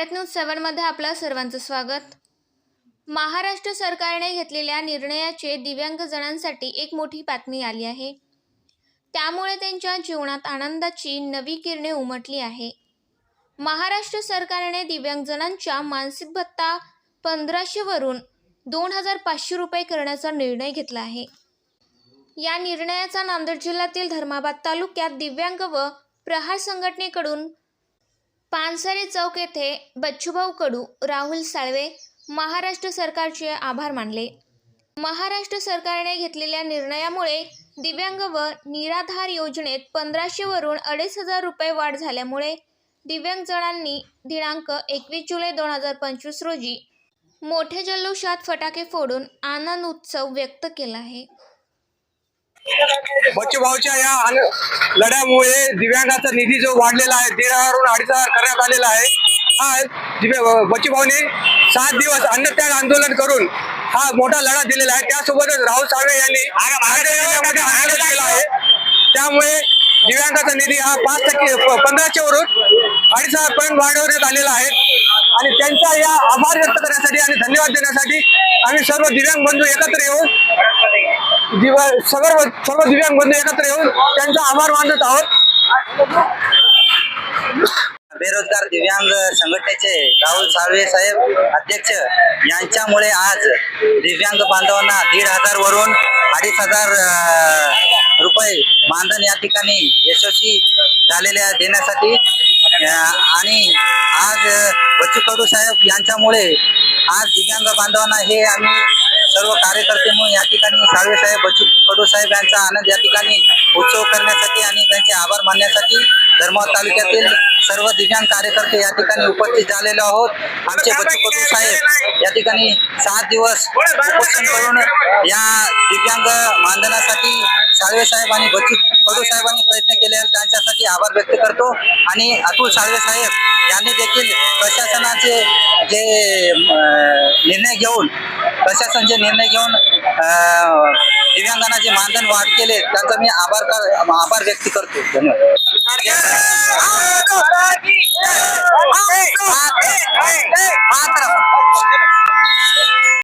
Bharat news सेवनमध्ये आपलं सर्वांचं स्वागत. महाराष्ट्र सरकारने घेतलेल्या निर्णयाचे दिव्यांगजणांसाठी एक मोठी बातमी आली आहे. त्यामुळे त्यांच्या जीवनात आनंदाची नवी किरणे उमटली आहे. महाराष्ट्र सरकारने दिव्यांगजणांच्या मानसिक भत्ता पंधराशेवरून दोन हजार पाचशे रुपये करण्याचा निर्णय घेतला आहे. या निर्णयाचा नांदेड जिल्ह्यातील धर्माबाद तालुक्यात दिव्यांग व प्रहार संघटनेकडून पानसरे चौक येथे बच्चूभाऊ कडू राहुल साळवे महाराष्ट्र सरकारचे आभार मानले. महाराष्ट्र सरकारने घेतलेल्या निर्णयामुळे दिव्यांग व निराधार योजनेत पंधराशेवरून अडीच हजार रुपये वाढ झाल्यामुळे दिव्यांगजनांनी दिनांक एकवीस जुलै दोन हजार पंचवीस रोजी मोठ्या जल्लोषात फटाके फोडून आनंद उत्सव व्यक्त केला आहे. बच्चूभाऊच्या या लढ्यामुळे दिव्यांगाचा निधी जो वाढलेला आहे दीड हजारहून अडीच हजार करण्यात आलेला आहे हा बच्चूभाऊने सात दिवस अन्नत्याग आंदोलन करून हा मोठा लढा दिलेला आहे. त्यासोबतच राहुल साळवे यांनी केलं आहे. त्यामुळे दिव्यांगाचा निधी हा पाच टक्के पंधराशे वरून अडीच हजार पर्यंत वाढवण्यात आलेला आहे. आणि त्यांचा या आभार व्यक्त करण्यासाठी आणि धन्यवाद देण्यासाठी आम्ही सर्व दिव्यांग बंधू एकत्र येऊन दिव सर्व सर्व दिव्यांग बंधू एकत्र येऊन त्यांचा आभार मानत आहोत. बेरोजगार दिव्यांग संघटनेचे राहुल साळवे साहेब अध्यक्ष यांच्यामुळे आज दिव्यांग बांधवांना दीड हजार वरून अडीच हजार रुपये मानधन या ठिकाणी यशस्वी झालेल्या देण्यासाठी. आणि आज बच्चू कडू साहेब यांच्यामुळे आज दिव्यांग बांधवांना हे आम्ही सर्व कार्यकर्ते म्हणून या ठिकाणी साळवे साहेब बच्चू कडू साहेब यांचा आनंद या ठिकाणी उत्सव करण्यासाठी आणि त्यांचे आभार मानण्यासाठी धर्माव तालुक्यातील सर्व दिव्यांग कार्यकर्ते या ठिकाणी उपस्थित झालेलो आहोत. आमचे बच्चू कडू साहेब या ठिकाणी सात दिवस उपोषण करून या दिव्यांग मानधनासाठी साळवे साहेब आणि बच्चू कडू साहेबांनी प्रयत्न केले त्यांच्यासाठी आभार व्यक्त करतो. आणि अतुल साळवे साहेब यांनी देखील प्रशासनाचे जे निर्णय घेऊन प्रशासनचे निर्णय घेऊन दिव्यांगांना जे मानधन वाढ केले त्यांचा मी आभार आभार व्यक्त करतो. धन्यवाद.